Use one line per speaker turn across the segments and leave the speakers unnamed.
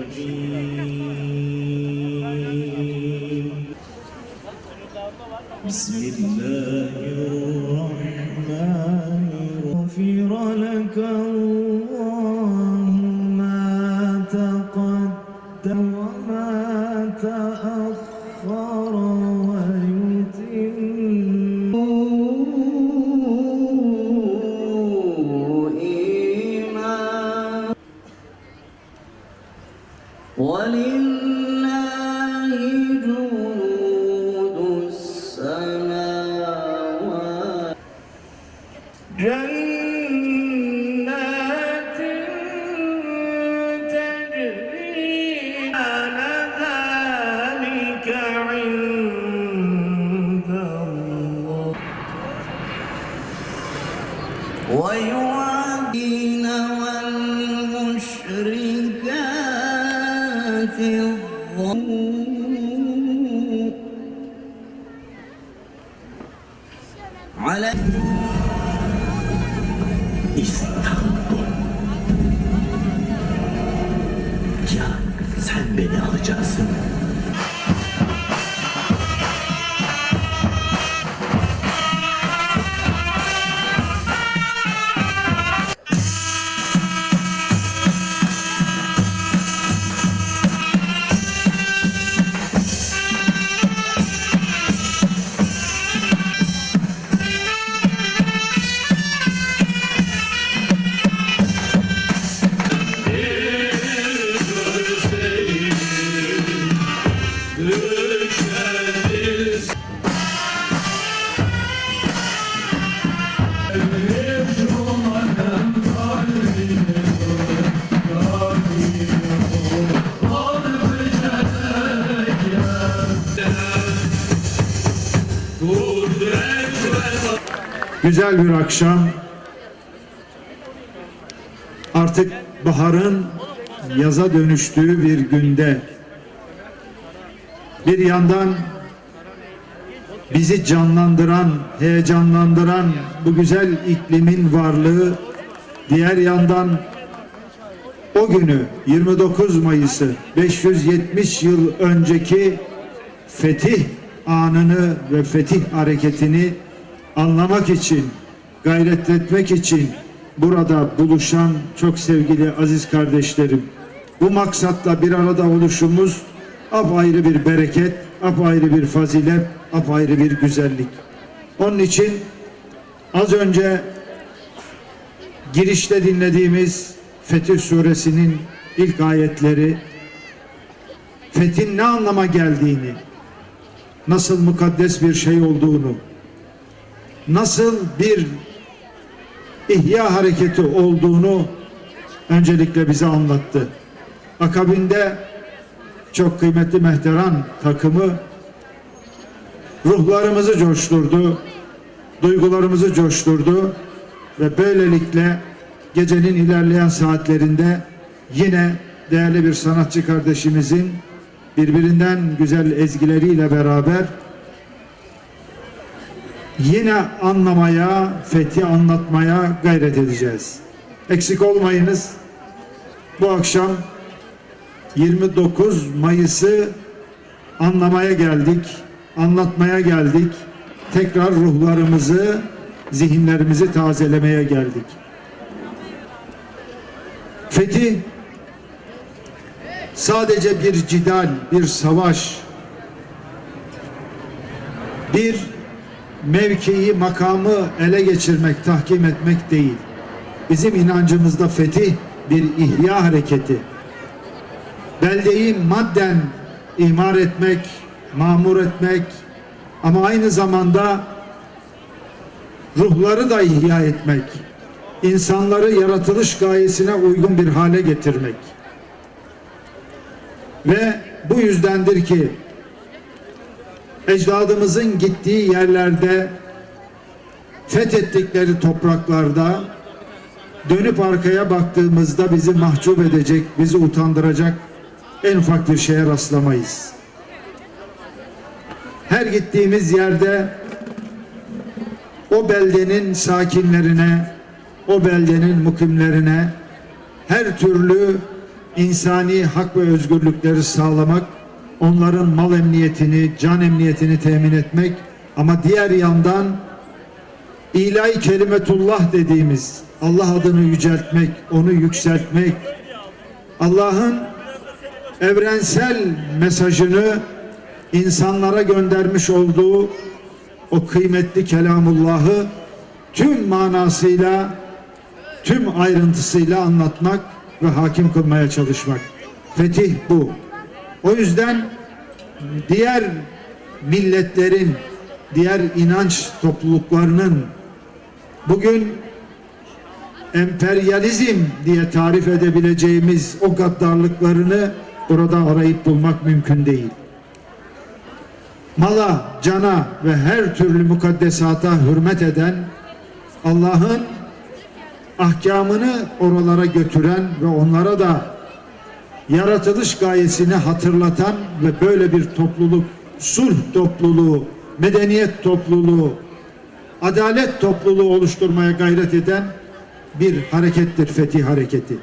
الرجيم. بسم الله الرحمن غفر لك الله ما تقدم وما تأخر. جنات ذلك عند الله ويعدين والمشركات الظلم على
beni alacaksın.
Güzel bir akşam. Artık baharın yaza dönüştüğü bir günde bir yandan bizi canlandıran, heyecanlandıran bu güzel iklimin varlığı diğer yandan o günü 29 Mayıs'ı 570 yıl önceki fetih anını ve fetih hareketini anlamak için, gayret etmek için burada buluşan çok sevgili aziz kardeşlerim. Bu maksatla bir arada oluşumuz apayrı bir bereket, apayrı bir fazilet, apayrı bir güzellik. Onun için az önce girişte dinlediğimiz Fetih Suresinin ilk ayetleri fethin ne anlama geldiğini, nasıl mukaddes bir şey olduğunu, nasıl bir ihya hareketi olduğunu öncelikle bize anlattı. Akabinde çok kıymetli Mehteran takımı ruhlarımızı coşturdu, duygularımızı coşturdu ve böylelikle gecenin ilerleyen saatlerinde yine değerli bir sanatçı kardeşimizin birbirinden güzel ezgileriyle beraber yine anlamaya, fethi anlatmaya gayret edeceğiz. Eksik olmayınız. Bu akşam 29 Mayıs'ı anlamaya geldik, anlatmaya geldik. Tekrar ruhlarımızı, zihinlerimizi tazelemeye geldik. Fethi sadece bir cidal, bir savaş, bir mevkiyi, makamı ele geçirmek, tahkim etmek değil. Bizim inancımızda fetih bir ihya hareketi. Beldeyi madden imar etmek, mamur etmek ama aynı zamanda ruhları da ihya etmek, insanları yaratılış gayesine uygun bir hale getirmek. Ve bu yüzdendir ki ecdadımızın gittiği yerlerde fethettikleri topraklarda dönüp arkaya baktığımızda bizi mahcup edecek, bizi utandıracak en ufak bir şeye rastlamayız. Her gittiğimiz yerde o beldenin sakinlerine, o beldenin mukimlerine her türlü insani hak ve özgürlükleri sağlamak, onların mal emniyetini, can emniyetini temin etmek ama diğer yandan ilahi kelimetullah dediğimiz Allah adını yüceltmek, onu yükseltmek, Allah'ın evrensel mesajını insanlara göndermiş olduğu o kıymetli kelamullahı tüm manasıyla, tüm ayrıntısıyla anlatmak ve hakim kılmaya çalışmak. Fetih bu. O yüzden diğer milletlerin, diğer inanç topluluklarının bugün emperyalizm diye tarif edebileceğimiz o gaddarlıklarını burada arayıp bulmak mümkün değil. Mala, cana ve her türlü mukaddesata hürmet eden Allah'ın ahkamını oralara götüren ve onlara da yaratılış gayesini hatırlatan ve böyle bir topluluk, sulh topluluğu, medeniyet topluluğu, adalet topluluğu oluşturmaya gayret eden bir harekettir Fetih Hareketi.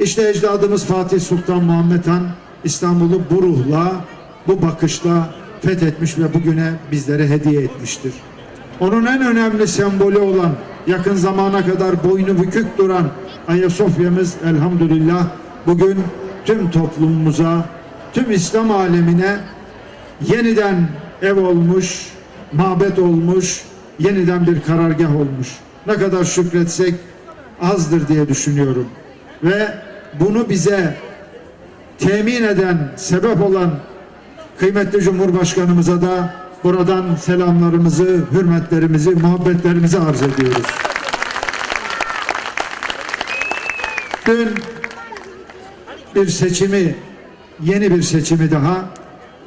İşte ecdadımız Fatih Sultan Muhammed Han İstanbul'u bu ruhla, bu bakışla fethetmiş ve bugüne bizlere hediye etmiştir. Onun en önemli sembolü olan yakın zamana kadar boynu bükük duran Ayasofya'mız elhamdülillah bugün tüm toplumumuza, tüm İslam alemine yeniden ev olmuş, mabet olmuş, yeniden bir karargah olmuş. Ne kadar şükretsek azdır diye düşünüyorum. Ve bunu bize temin eden, sebep olan kıymetli Cumhurbaşkanımıza da buradan selamlarımızı, hürmetlerimizi, muhabbetlerimizi arz ediyoruz. Dün bir seçimi, yeni bir seçimi daha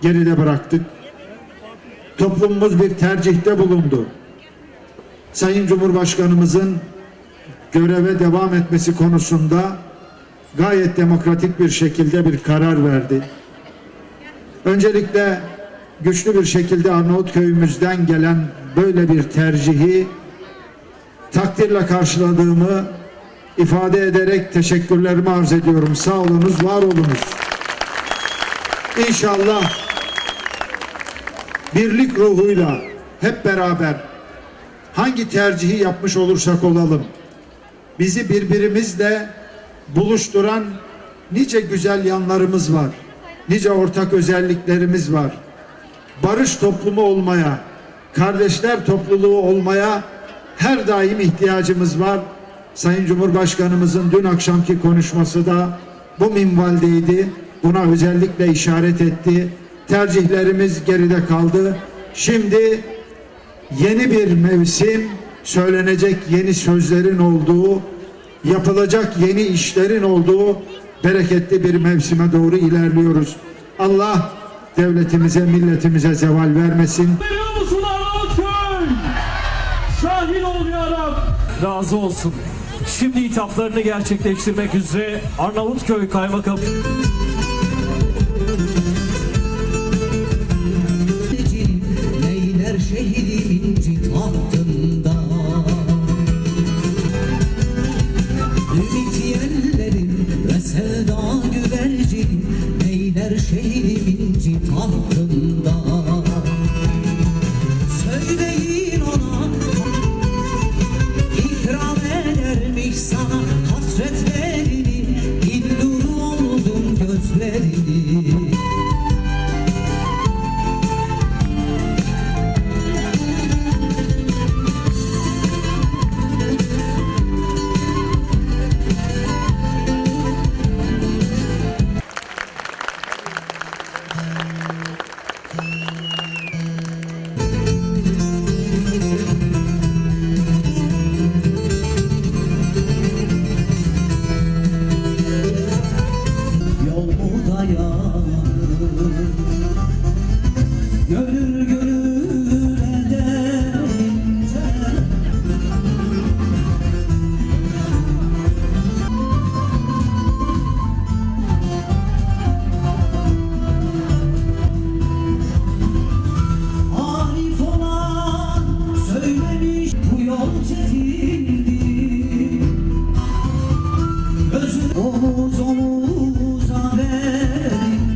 geride bıraktık. Toplumumuz bir tercihte bulundu. Sayın Cumhurbaşkanımızın göreve devam etmesi konusunda gayet demokratik bir şekilde bir karar verdi. Öncelikle güçlü bir şekilde Arnavutköy'ümüzden gelen böyle bir tercihi takdirle karşıladığımı ifade ederek teşekkürlerimi arz ediyorum. Sağ olunuz, var olunuz. İnşallah birlik ruhuyla hep beraber hangi tercihi yapmış olursak olalım bizi birbirimizle buluşturan nice güzel yanlarımız var. Nice ortak özelliklerimiz var. Barış toplumu olmaya, kardeşler topluluğu olmaya her daim ihtiyacımız var. Sayın Cumhurbaşkanımızın dün akşamki konuşması da bu minvaldeydi. Buna özellikle işaret etti. Tercihlerimiz geride kaldı. Şimdi yeni bir mevsim, söylenecek yeni sözlerin olduğu, yapılacak yeni işlerin olduğu bereketli bir mevsime doğru ilerliyoruz. Allah devletimize, milletimize zeval vermesin.
Biliyor musun Arnavutköy? Şahin ol ya Rab. Razı olsun. Şimdi hitaplarını gerçekleştirmek üzere Arnavutköy Kaymakamı
Neyler şehidimin cid hattında Ümit yellerim ve sevda güvercin Neyler şehidimin cid